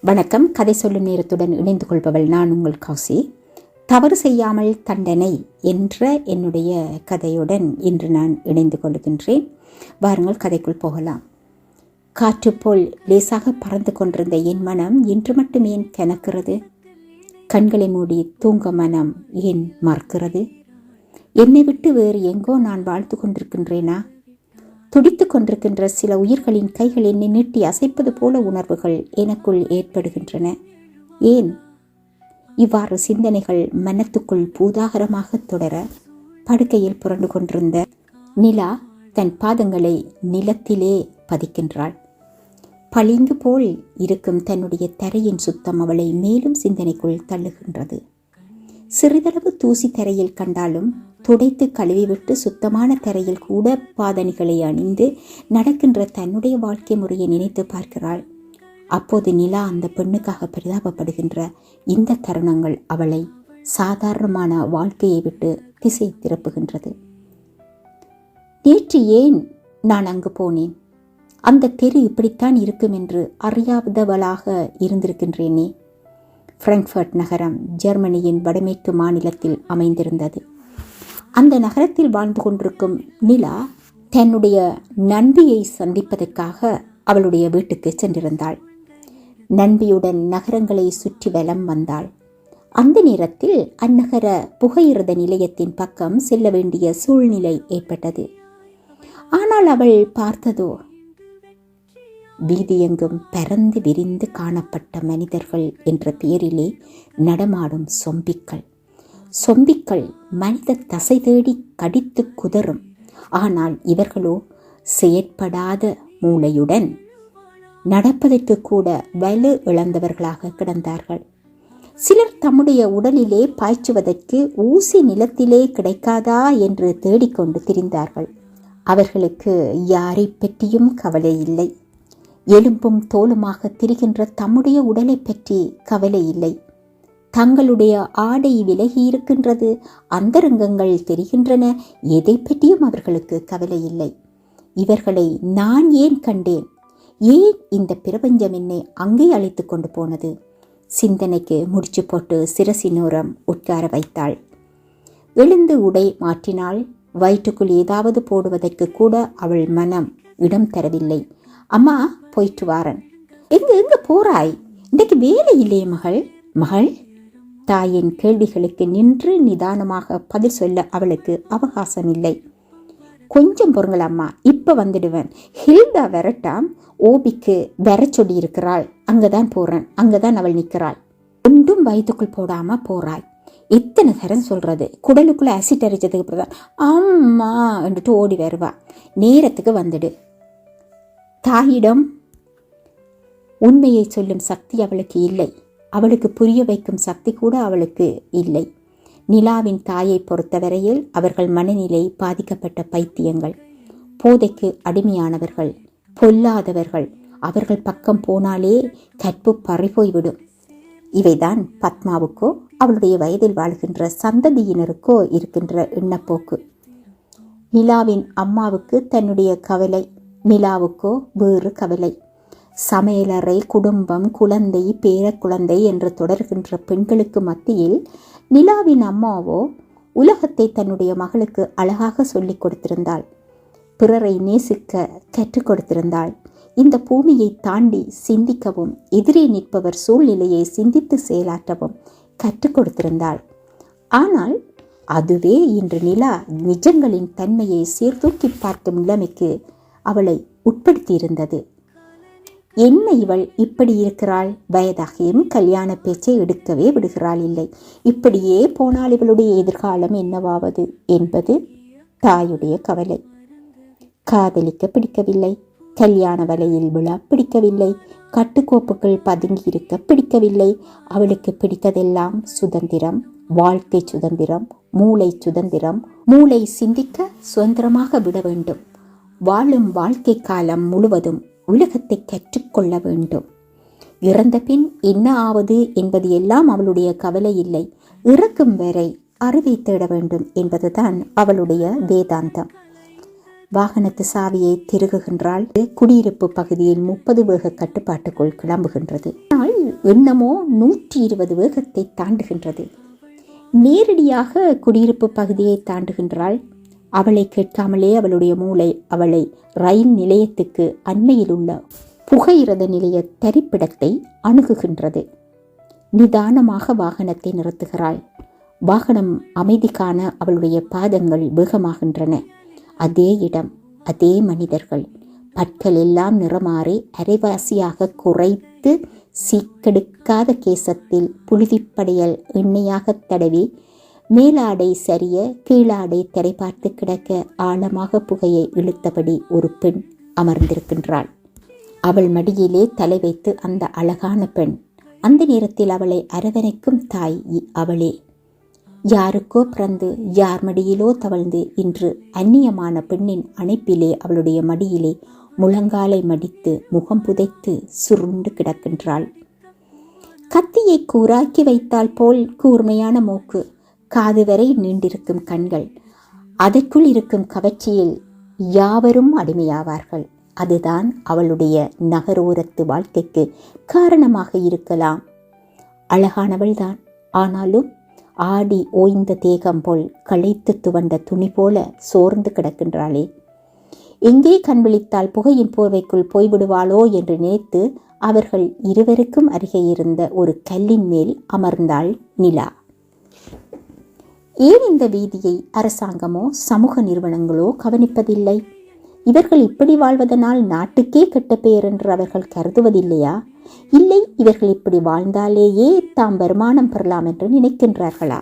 வணக்கம். கதை சொல்லும் நேரத்துடன் இணைந்து கொள்பவள் நான் உங்கள் கௌசி. தவறு செய்யாமல் தண்டனை என்ற என்னுடைய கதையுடன் இன்று நான் இணைந்து கொள்கின்றேன். வாருங்கள் கதைக்குள் போகலாம். காற்று போல் லேசாக பறந்து கொண்டிருந்த என் மனம் இன்று மட்டும் ஏன் கனக்கிறது? கண்களை மூடி தூங்க மனம் ஏன் மறக்கிறது? என்னை விட்டு வேறு எங்கோ நான் வாழ்த்து கொண்டிருக்கின்றேனா? துடித்துக் கொண்டிருக்கின்ற சில உயிர்களின் கைகள் என்னை நீட்டி அசைப்பது போல உணர்வுகள் எனக்குள் ஏற்படுகின்றன. ஏன்? இவ்வாறு சிந்தனைகள் மனத்துக்குள் பூதாகரமாக தொடர படுக்கையில் புரண்டு கொண்டிருந்த நிலா தன் பாதங்களை நிலத்திலே பதிக்கின்றாள். பளிங்கு போல் இருக்கும் தன்னுடைய தரையின் சுத்தம் அவளை மேலும் சிந்தனைக்குள் தள்ளுகின்றது. சிறிதளவு தூசி தரையில் கண்டாலும் துடைத்து கழுவிவிட்டு சுத்தமான தரையில் கூட பாதணிகளை அணிந்து நடக்கின்ற தன்னுடைய வாழ்க்கை முறையை நினைத்து பார்க்கிறாள். அப்போது நிலா அந்த பெண்ணுக்காக பரிதாபப்படுகின்ற இந்த தருணங்கள் அவளை சாதாரணமான வாழ்க்கையை விட்டு திசை திருப்புகின்றது. நேற்று ஏன் நான் அங்கு போனேன்? அந்த தெரு இப்படித்தான் இருக்கும் என்று அறியாதவளாக இருந்திருக்கின்றேனே. ஃப்ரங்க்ஃபர்ட் நகரம் ஜெர்மனியின் வடமேற்கு மாநிலத்தில் அமைந்திருந்தது. அந்த நகரத்தில் வாழ்ந்து கொண்டிருக்கும் நிலா தன்னுடைய நண்பியை சந்திப்பதற்காக அவளுடைய வீட்டுக்கு சென்றிருந்தாள். நண்பியுடன் நகரங்களை சுற்றி வலம் வந்தாள். அந்த நேரத்தில் அந்நகர புகையிரத நிலையத்தின் பக்கம் செல்ல வேண்டிய சூழ்நிலை ஏற்பட்டது. ஆனால் அவள் பார்த்ததோ வீதியெங்கும் பரந்து விரிந்து காணப்பட்ட மனிதர்கள் என்ற பெயரிலே நடமாடும் சொம்பிக்கள். சொம்பிக்கள் மனித தசை தேடி கடித்து குதறும். ஆனால் இவர்களோ செயற்படாத மூளையுடன் நடப்பதற்கு கூட வலு இழந்தவர்களாக கிடந்தார்கள். சிலர் தம்முடைய உடலிலே பாய்ச்சுவதற்கு ஊசி நிலத்திலே கிடைக்காதா என்று தேடிக்கொண்டு திரிந்தார்கள். அவர்களுக்கு யாரை பற்றியும் கவலை இல்லை. எலும்பும் தோலுமாக திரிகின்ற தம்முடைய உடலை பற்றி கவலை இல்லை. தங்களுடைய ஆடை விலகி இருக்கின்றது அந்தரங்கங்கள் தெரிகின்றன எதை பற்றியும் அவர்களுக்கு கவலை இல்லை. இவர்களை நான் ஏன் கண்டேன்? ஏன் இந்த பிரபஞ்சம் என்னை அங்கே அழைத்து கொண்டு போனது? சிந்தனைக்கு முடிச்சு போட்டு சிரசினோரம் உட்கார வைத்தாள். எழுந்து உடை மாற்றினாள். வயிற்றுக்குள் ஏதாவது போடுவதற்கு கூட அவள் மனம் இடம் தரவில்லை. அம்மா போயிட்டு வாரன். எங்க எங்க போறாய்? இன்றைக்கு வேலை இல்லையே மகள்? மகள் தாயின் கேள்விகளுக்கு நின்று நிதானமாக பதில் சொல்ல அவளுக்கு அவகாசம் இல்லை. கொஞ்சம் பொருங்கள் அம்மா இப்ப வந்துடுவேன். ஹில்டா வரட்டாம் ஓபிக்கு வர சொல்லி இருக்கிறாள் அங்கதான் போறேன் அங்கதான் அவள் நிற்கிறாள். ஒன்றும் வயிற்றுக்குள் போடாம போகிறாள் எத்தனை தரம் சொல்றது குடலுக்குள்ள அசிட் அரிச்சதுக்கு அப்புறம் அம்மா என்றுட்டு ஓடி வருவா. நேரத்துக்கு வந்துடு. தாயிடம் உண்மையை சொல்லும் சக்தி அவளுக்கு இல்லை. அவளுக்கு புரிய வைக்கும் சக்தி கூட அவளுக்கு இல்லை. நிலாவின் தாயை பொறுத்தவரையில் அவர்கள் மனநிலை பாதிக்கப்பட்ட பைத்தியங்கள். போதைக்கு அடிமையானவர்கள் பொல்லாதவர்கள். அவர்கள் பக்கம் போனாலே கற்பு பறிபோய்விடும். இவைதான் பத்மாவுக்கோ அவளுடைய வயதில் வாழ்கின்ற சந்ததியினருக்கோ இருக்கின்ற எண்ணப்போக்கு. நிலாவின் அம்மாவுக்கு தன்னுடைய கவலை நிலாவுக்கோ வேறு கவலை. சமையலறை குடும்பம் குழந்தை பேரக்குழந்தை என்று தொடர்கின்ற பெண்களுக்கு மத்தியில் நிலாவின் அம்மாவோ உலகத்தை தன்னுடைய மகளுக்கு அழகாக சொல்லிக் கொடுத்திருந்தாள். பிறரை நேசிக்க கற்றுக் கொடுத்திருந்தாள். இந்த பூமியை தாண்டி சிந்திக்கவும் எதிரே நிற்பவர் சூழ்நிலையை சிந்தித்து செயலாற்றவும் கற்றுக் கொடுத்திருந்தாள். ஆனால் அதுவே இன்று நிலா நிஜங்களின் தன்மையை சீர்தூக்கி பார்க்கும் நிலைமைக்கு அவளை உட்படுத்தியிருந்தது. என்ன இவள் இப்படி இருக்கிறாள்? வயதாகியும் கல்யாண பேச்சை எடுக்கவே விடுகிறாள் இல்லை. இப்படியே போனால் இவளுடைய எதிர்காலம் என்னவாவது என்பது தாயுடைய கவலை. காதலிக்க பிடிக்கவில்லை. கல்யாண வலையில் விழா பிடிக்கவில்லை. கட்டுக்கோப்புகள் பதுங்கி இருக்க பிடிக்கவில்லை. அவளுக்கு பிடித்ததெல்லாம் சுதந்திரம் வாழ்க்கை சுதந்திரம் மூளை சுதந்திரம். மூளை சிந்திக்க சுதந்திரமாக விட வேண்டும். வாழும் வாழ்க்கை காலம் முழுவதும் உலகத்தை கற்றுக்கொள்ள வேண்டும். இறந்த பின் என்ன ஆவது என்பது எல்லாம் அவளுடைய கவலை இல்லை. இறக்கும் வரை அறிவை தேட வேண்டும் என்பதுதான் அவளுடைய வேதாந்தம். வாகனத்து சாவியை திருகுகின்றாள் குடியிருப்பு பகுதியில் முப்பது வேக கட்டுப்பாட்டுக்குள் கிளம்புகின்றது. ஆனால் எண்ணமோ நூற்றி இருபது வேகத்தை தாண்டுகின்றது. நேரடியாக குடியிருப்பு பகுதியை தாண்டுகின்றாள் அவளை கேட்காமலே அவளுடைய மூளை அவளை ரயில் நிலையத்துக்கு அண்மையில் உள்ள புகையிரத நிலைய தரிப்பிடத்தை அணுகுகின்றது. நிதானமாக வாகனத்தை நிறுத்துகிறாள். வாகனம் அமைதி காண அவளுடைய பாதங்கள் வேகமாகின்றன. அதே இடம் அதே மனிதர்கள். பற்கள் எல்லாம் நிறமாறி அரைவாசியாக குறைத்து சீக்கெடுக்காத கேசத்தில் புழுதிப்படையல் எண்ணெயாக தடவி மேலாடை சரிய கீழாடை தரை பார்த்து கிடக்க ஆழமாக புகையை இழுத்தபடி ஒரு பெண் அமர்ந்திருக்கின்றாள். அவள் மடியிலே தலை வைத்து அந்த அழகான பெண் அந்த நேரத்தில் அவளை அரவணைக்கும் தாய் அவளே. யாருக்கோ பிறந்து யார் மடியிலோ தவழ்ந்து இன்று அந்நியமான பெண்ணின் அணைப்பிலே அவளுடைய மடியிலே முழங்காலை மடித்து முகம் புதைத்து சுருண்டு கிடக்கின்றாள். கத்தியை கூராக்கி வைத்தால் போல் கூர்மையான மூக்கு காது வரை நீண்டிருக்கும் கண்கள். அதற்குள் இருக்கும் கவர்ச்சியில் யாவரும் அடிமையாவார்கள். அதுதான் அவளுடைய நகரோரத்து வாழ்க்கைக்கு காரணமாக இருக்கலாம். அழகானவள்தான். ஆனாலும் ஆடி ஓய்ந்த தேகம் போல் களைத்து துவண்ட துணி போல சோர்ந்து கிடக்கின்றாளே. எங்கே கண் விழித்தால் புகையின் போர்வைக்குள் போய்விடுவாளோ என்று நினைத்து அவர்கள் இருவருக்கும் அருகே இருந்த ஒரு கல்லின் மேல் அமர்ந்தாள் நிலா. ஏன் இந்த வீதியை அரசாங்கமோ சமூக நிறுவனங்களோ கவனிப்பதில்லை? இவர்கள் இப்படி வாழ்வதனால் நாட்டுக்கே கெட்ட பெயர் என்று அவர்கள் கருதுவதில்லையா? இல்லை இவர்கள் இப்படி வாழ்ந்தாலேயே தாம் வருமானம் பெறலாம் என்று நினைக்கின்றார்களா?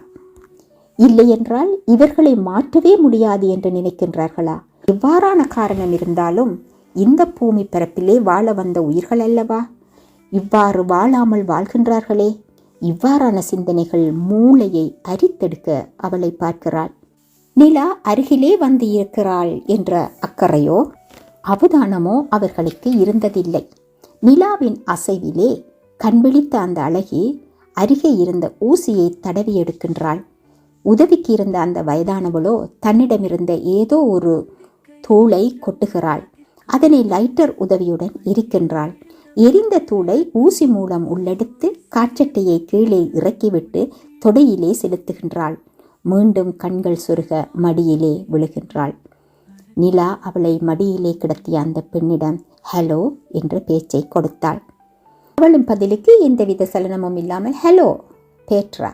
இல்லை என்றால் இவர்களை மாற்றவே முடியாது என்று நினைக்கின்றார்களா? இவ்வாறான காரணம் இருந்தாலும் இந்த பூமி பரப்பிலே வாழ வந்த உயிர்கள் அல்லவா? இவ்வாறு வாழாமல் வாழ்கின்றார்களே. இவ்வாறான சிந்தனைகள் மூளையை அரித்தெடுக்க அவளை பார்க்கிறாள். நிலா அருகிலே வந்து இருக்கிறாள் என்ற அக்கறையோ அவதானமோ அவர்களுக்கு இருந்ததில்லை. நிலாவின் அசைவிலே கண்விழித்த அந்த அழகி அருகே இருந்த ஊசியை தடவி எடுக்கின்றாள். உதவிக்கு இருந்த அந்த வயதானவளோ தன்னிடமிருந்த ஏதோ ஒரு தூளை கொட்டுகிறாள். அதனை லைட்டர் உதவியுடன் இருக்கின்றாள் எரிந்த தூளை ஊசி மூலம் உள்ளெடுத்து காற்றட்டையை கீழே இறக்கிவிட்டு தொடையிலே செலுத்துகின்றாள். மீண்டும் கண்கள் சொருக மடியிலே விழுகின்றாள். நிலா அவளை மடியிலே கிடத்திய அந்த பெண்ணிடம் ஹலோ என்று பேச்சை கொடுத்தாள். அவளும் பதிலுக்கு எந்தவித சலனமும் இல்லாமல் ஹலோ பேட்ரா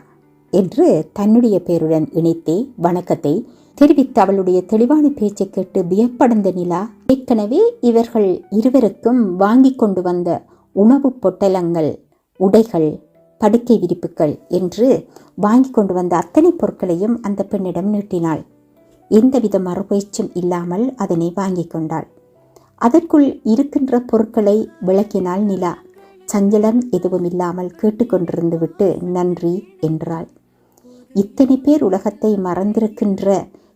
என்று தன்னுடைய பேருடன் இணைத்தே வணக்கத்தை தெரிவித்து அவளுடைய தெளிவான பேச்சை கேட்டு வியப்படைந்த நிலா ஏற்கனவே இவர்கள் இருவருக்கும் வாங்கி கொண்டு வந்த உணவுப் பொட்டலங்கள் உடைகள் படுக்கை விரிப்புகள் என்று வாங்கி கொண்டு வந்த அத்தனை பொருட்களையும் அந்த பெண்ணிடம் நீட்டினாள். எந்தவித மறுபயிற்சும் இல்லாமல் அதனை வாங்கி கொண்டாள். அதற்குள் இருக்கின்ற பொருட்களை விளக்கினாள் நிலா. சஞ்சலம் எதுவும் இல்லாமல் கேட்டுக்கொண்டிருந்து விட்டு நன்றி என்றாள். இத்தனை பேர் உலகத்தை மறந்திருக்கின்ற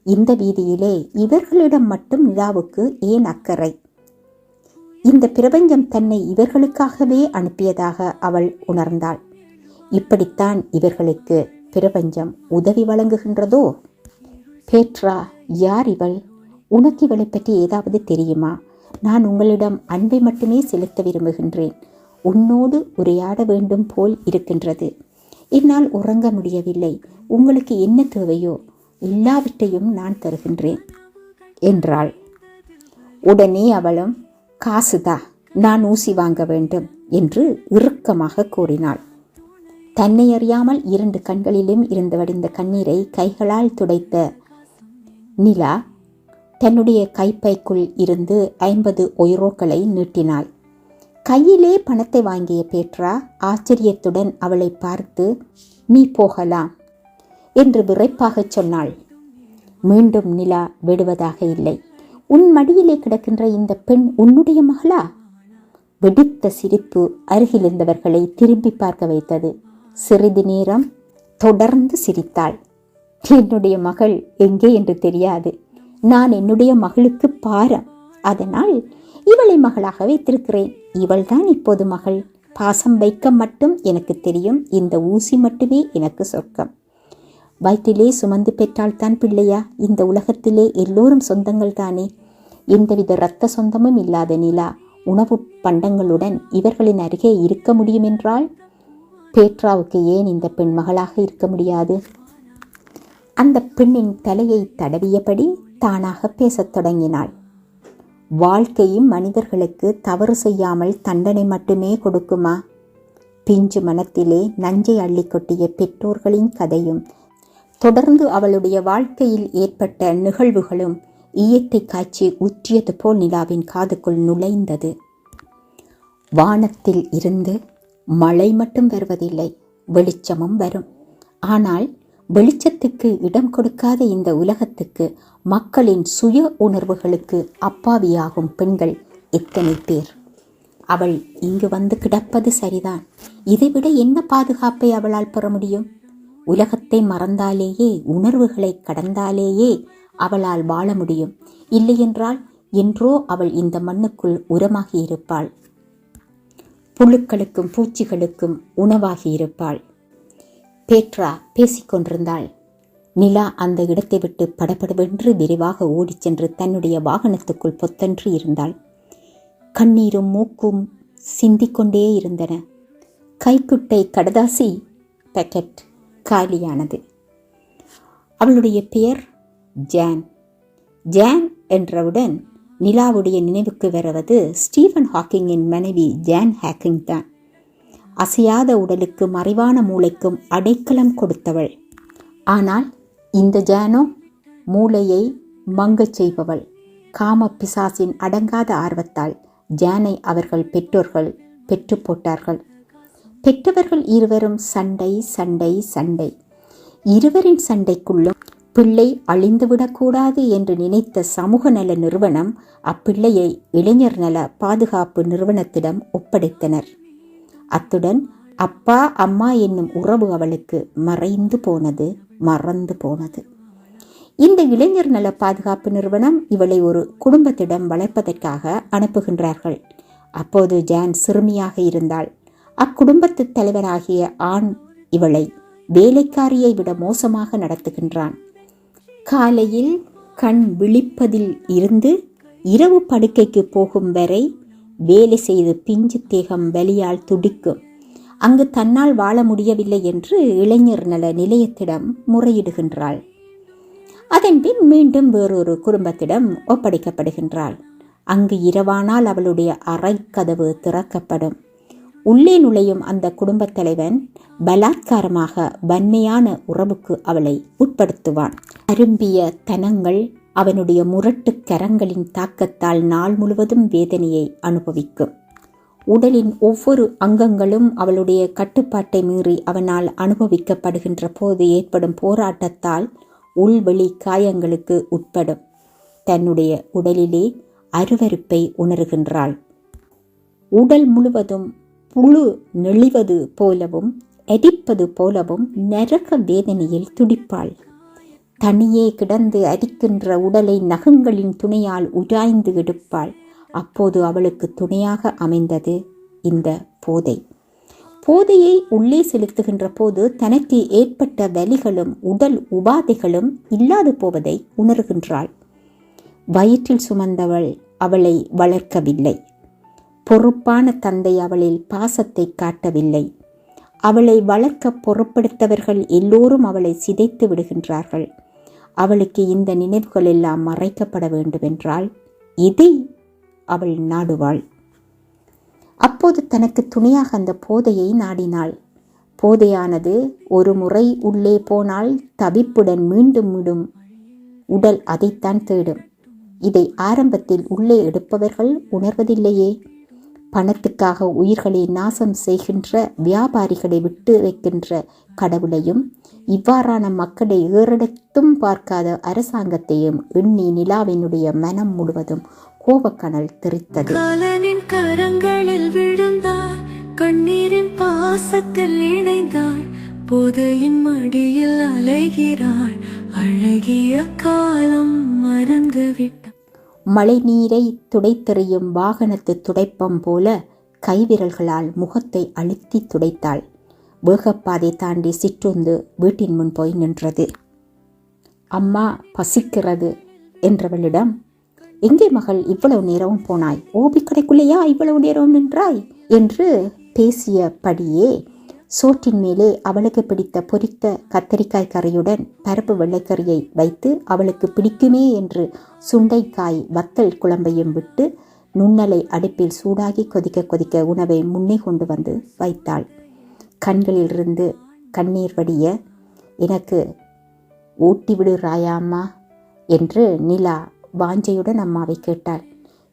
இந்த வீதியிலே இவர்களிடம் மட்டும் நிலாவுக்கு ஏன் அக்கறை? இந்த பிரபஞ்சம் தன்னை இவர்களுக்காகவே அனுப்பியதாக அவள் உணர்ந்தாள். இப்படித்தான் இவர்களுக்கு பிரபஞ்சம் உதவி வழங்குகின்றதோ? பேட்ரா யார் இவள்? உனக்கு இவளை பற்றி ஏதாவது தெரியுமா? நான் உங்களிடம் அன்பை மட்டுமே செலுத்த விரும்புகின்றேன். உன்னோடு உரையாட வேண்டும் போல் இருக்கின்றது. என்னால் உறங்க முடியவில்லை. உங்களுக்கு என்ன தேவையோ எல்லாவற்றையும் நான் தருகின்றேன் என்றாள். உடனே அவளும் காசுதா நான் ஊசி வாங்க வேண்டும் என்று இறுக்கமாக கூறினாள். தன்னை அறியாமல் இரண்டு கண்களிலும் இருந்து வடிந்த கண்ணீரை கைகளால் துடைத்த நிலா தன்னுடைய கைப்பைக்குள் இருந்து ஐம்பது ஒய்ரோக்களை நீட்டினாள். கையிலே பணத்தை வாங்கிய பேட்ரா ஆச்சரியத்துடன் அவளை பார்த்து நீ போகலாம் என்று விரைப்பாகச் சொன்னாள். மீண்டும் நிலா விடுவதாக இல்லை. உன் மடியிலே கிடக்கின்ற இந்த பெண் உன்னுடைய மகளா? வெடித்த சிரிப்பு அருகிலிருந்தவர்களை திரும்பி பார்க்க வைத்தது. சிறிது நேரம் தொடர்ந்து சிரித்தாள். என்னுடைய மகள் எங்கே என்று தெரியாது. நான் என்னுடைய மகளுக்கு பாரம். அதனால் இவளை மகளாக வைத்திருக்கிறேன். இவள்தான் இப்போது மகள். பாசம் வைக்க மட்டும் எனக்கு தெரியும். இந்த ஊசி மட்டுமே எனக்கு சொர்க்கம். வயிற்றிலே சுமந்து பெற்றால்தான் பிள்ளையா. இந்த உலகத்திலே எல்லோரும் சொந்தங்கள் தானே எந்தவித இரத்த சொந்தமும் இல்லாத நிலா உணவு பண்டங்களுடன் இவர்களின் அருகே இருக்க முடியுமென்றால்? பேட்ராவுக்கு ஏன் இந்த பெண் மகளாக இருக்க முடியாது? அந்த பெண்ணின் தலையை தடவியபடி தானாக பேசத் தொடங்கினாள். வாழ்க்கையும் மனிதர்களுக்கு தவறு செய்யாமல் தண்டனை மட்டுமே கொடுக்குமா? பிஞ்சு மனத்திலே நஞ்சை அள்ளி கொட்டிய பெற்றோர்களின் கதையும் தொடர்ந்து அவளுடைய வாழ்க்கையில் ஏற்பட்ட நிகழ்வுகளும் ஈயத்தை காய்ச்சி ஊற்றியது போல் நிலாவின் காதுக்குள் நுழைந்தது. வானத்தில் இருந்து மழை மட்டும் வருவதில்லை வெளிச்சமும் வரும். ஆனால் வெளிச்சத்துக்கு இடம் கொடுக்காத இந்த உலகத்துக்கு மக்களின் சுய உணர்வுகளுக்கு அப்பாவியாகும் பெண்கள் எத்தனை பேர்? அவள் இங்கு வந்து கிடப்பது சரிதான். இதைவிட என்ன பாதுகாப்பை அவளால் பெற முடியும்? உலகத்தை மறந்தாலேயே உணர்வுகளை கடந்தாலேயே அவளால் வாழ முடியும். இல்லையென்றால் என்றோ அவள் இந்த மண்ணுக்குள் உரமாகி இருப்பாள் புழுக்களுக்கும் பூச்சிகளுக்கும் உணவாகி இருப்பாள் பேட்ரா பேசிக்கொண்டிருந்தாள் நிலா அந்த இடத்தை விட்டு படபடவென்று விரைவாக ஓடிச் சென்று தன்னுடைய வாகனத்துக்குள் பொத்தன்று இருந்தாள். கண்ணீரும் மூக்கும் சிந்திக்கொண்டே இருந்தன. கைக்குட்டை கடதாசி பேக்கெட். காலியானது. அவளுடைய பெயர் ஜான். ஜான் என்றவுடன் நிலாவுடைய நினைவுக்கு வருவது ஸ்டீவன் ஹாக்கிங்கின் மனைவி ஜான் ஹாக்கிங் தான். அசையாத உடலுக்கு மறைவான மூளைக்கும் அடைக்கலம் கொடுத்தவள். ஆனால் இந்த ஜானோ மூளையை மங்கச் செய்பவள். காம பிசாசின் அடங்காத ஆர்வத்தால் ஜானை அவர்கள் பெற்றோர்கள் பெற்று போட்டார்கள். பெற்றவர்கள் இருவரும் சண்டை சண்டை சண்டை. இருவரின் சண்டைக்குள்ளும் பிள்ளை அழிந்துவிடக்கூடாது என்று நினைத்த சமூக நல நிறுவனம் அப்பிள்ளையை இளைஞர் நல பாதுகாப்பு நிறுவனத்திடம் ஒப்படைத்தனர். அத்துடன் அப்பா அம்மா என்னும் உறவு அவளுக்கு மறைந்து போனது மறந்து போனது. இந்த இளைஞர் நல பாதுகாப்பு நிறுவனம் இவளை ஒரு குடும்பத்திடம் வளர்ப்பதற்காக அனுப்புகின்றார்கள். அப்போது ஜான் சிறுமியாக இருந்தாள். அக்குடும்பத்து தலைவராகிய ஆண் இவளை வேலைக்காரியை விட மோசமாக நடத்துகின்றான். காலையில் கண் விழிப்பதில் இருந்து இரவு படுக்கைக்கு போகும் வரை வேலை செய்து பிஞ்சு தேகம் வலியால் துடிக்கும். அங்கு தன்னால் வாழ முடியவில்லை என்று இளைஞர் நல நிலையத்திடம் முறையிடுகின்றாள். அதன்பின் மீண்டும் வேறொரு குடும்பத்திடம் ஒப்படைக்கப்படுகின்றாள். அங்கு இரவானால் அவளுடைய அறை கதவு திறக்கப்படும். உள்ளே நுழையும் அந்த குடும்பத் தலைவன் பலாத்காரமாக வன்மையான உறவுக்கு அவளை உட்படுத்துவான். அரும்பிய தனங்கள் அவனுடைய முரட்டு கரங்களின் தாக்கத்தால் நாள் முழுவதும் வேதனையை அனுபவிக்கும். உடலின் ஒவ்வொரு அங்கங்களும் அவளுடைய கட்டுப்பாட்டை மீறி அவனால் அனுபவிக்கப்படுகின்ற போது ஏற்படும் போராட்டத்தால் உள்வெளி காயங்களுக்கு உட்படும். தன்னுடைய உடலிலே அருவருப்பை உணர்கின்றாள். உடல் முழுவதும் புழு நெளிவது போலவும் எரிப்பது போலவும் நரக வேதனையில் துடிப்பாள். தனியே கிடந்து அரிக்கின்ற உடலை நகங்களின் துணையால் உராய்ந்து எடுப்பாள். அப்போது அவளுக்கு துணையாக அமைந்தது இந்த போதை. போதையை உள்ளே செலுத்துகின்ற போது தனக்கு ஏற்பட்ட வலிகளும் உடல் உபாதைகளும் இல்லாது போவதை உணர்கின்றாள். வயிற்றில் சுமந்தவள் அவளை வளர்க்கவில்லை. பொறுப்பான தந்தை அவளில் பாசத்தை காட்டவில்லை. அவளை வளர்க்க பொறுப்படுத்தவர்கள் எல்லோரும் அவளை சிதைத்து விடுகின்றார்கள். அவளுக்கு இந்த நினைவுகள் எல்லாம் மறைக்கப்பட வேண்டுமென்றால் இதை அவள் நாடுவாள். அப்போது தனக்கு துணையாக அந்த போதையை நாடினாள். போதையானது ஒரு முறை உள்ளே போனால் தவிப்புடன் மீண்டும் மீண்டும் உடல் அதைத்தான் தேடும். இதை ஆரம்பத்தில் உள்ளே எடுப்பவர்கள் உணர்வதில்லையே. பணத்துக்காக உயிர்களை நாசம் செய்கின்ற வியாபாரிகளை விட்டு வைக்கின்ற கடவுளையும் இவ்வாறான மக்களை ஏறெடுத்தும் பார்க்காத அரசாங்கத்தையும் எண்ணி நிலாவினுடைய மனம் முழுவதும் கோபக்கணல் தெரித்தது. காலனின் கரங்களில் விழுந்தார் கண்ணீரின் பாசத்தில் இணைந்தார் போதையின் மடியில் அலைகிறாள் அழகிய காலம் மறந்து மழை நீரை துடைத்தெறியும் வாகனத்து துடைப்பம் போல கைவிரல்களால் முகத்தை அழுத்தி துடைத்தாள். வேகப்பாதை தாண்டி சிற்றுந்து வீட்டின் முன் போய் நின்றது. அம்மா பசிக்கிறது என்றவளிடம் எங்கே மகள் இவ்வளவு நேரமும் போனாய்? ஓபி கடைக்குள்ளேயா இவ்வளவு நேரம் நின்றாய்? என்று பேசியபடியே சோற்றின் மேலே அவளுக்கு பிடித்த பொரித்த கத்தரிக்காய் கறியுடன் பருப்பு வெள்ளைக்கறியை வைத்து அவளுக்கு பிடிக்குமே என்று சுண்டைக்காய் வத்தல் குழம்பையும் விட்டு நுண்ணலை அடுப்பில் சூடாகி கொதிக்க கொதிக்க உணவை முன்னே கொண்டு வந்து வைத்தாள். கண்களிலிருந்து கண்ணீர் வடிய எனக்கு ஊட்டி விடு என்று நிலா வாஞ்சையுடன் அம்மாவை கேட்டாள்.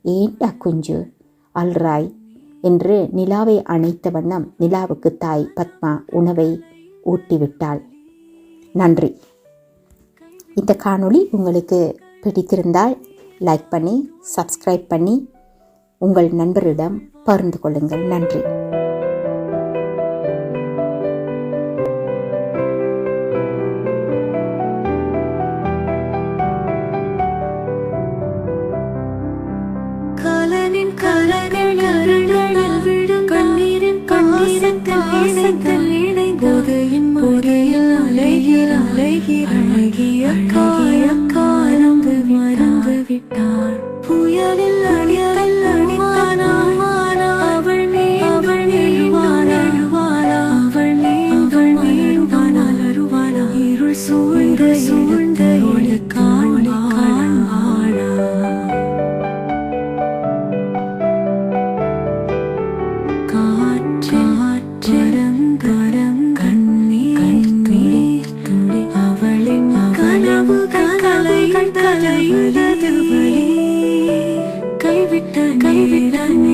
ஏண்டா குஞ்சு அல்ராய் என்று நிலாவை அணைத்த வண்ணம் நிலாவுக்கு தாய் பத்மா உணவை ஊட்டிவிட்டாள். நன்றி. இந்த காணொளி உங்களுக்கு பிடித்திருந்தால் லைக் பண்ணி சப்ஸ்கிரைப் பண்ணி உங்கள் நண்பரிடம் பகிர்ந்து கொள்ளுங்கள். நன்றி. heater. I need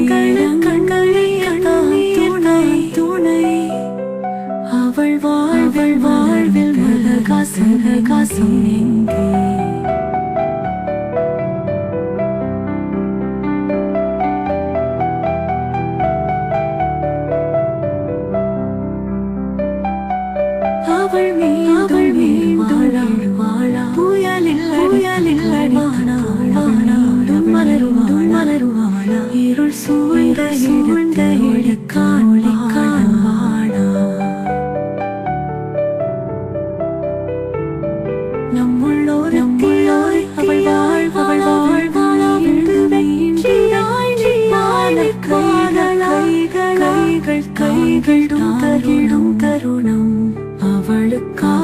கைகள் தகிடும் தருணம். அவளுக்காயன்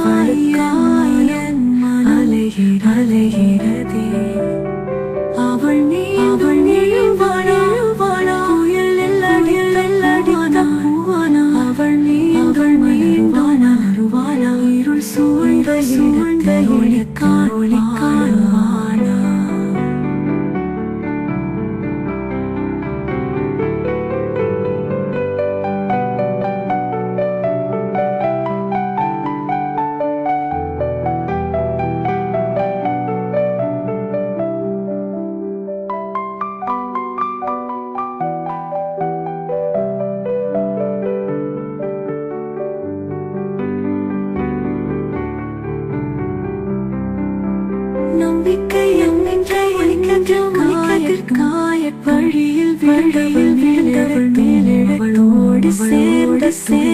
அலைகிற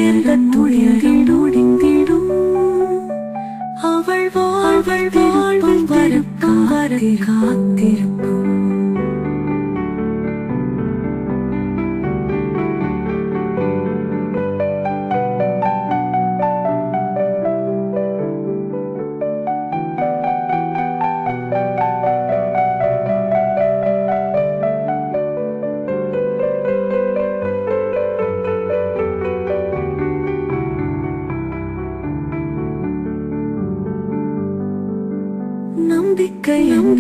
சேர்ந்த சேர்ந்த துளிர்ந்திடும் அவள் வாழ்வள் வாழ்வில் வரக்கும் காத்திருக்கும்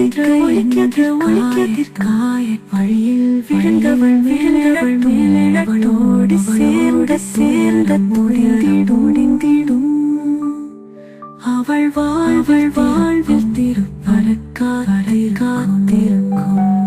நம்பிக்கை நம்பிக்கை ஒழிக்கிறது ஒழிக்கத்திற்காய வழியில் விழுந்தவள் விழுந்தவள் மேலோடு சேர்ந்த சேர்ந்த துடிந்திடும் அவள் வாழ்வள் வாழ்வில் திருப்பறக்காரை காத்திருக்கும்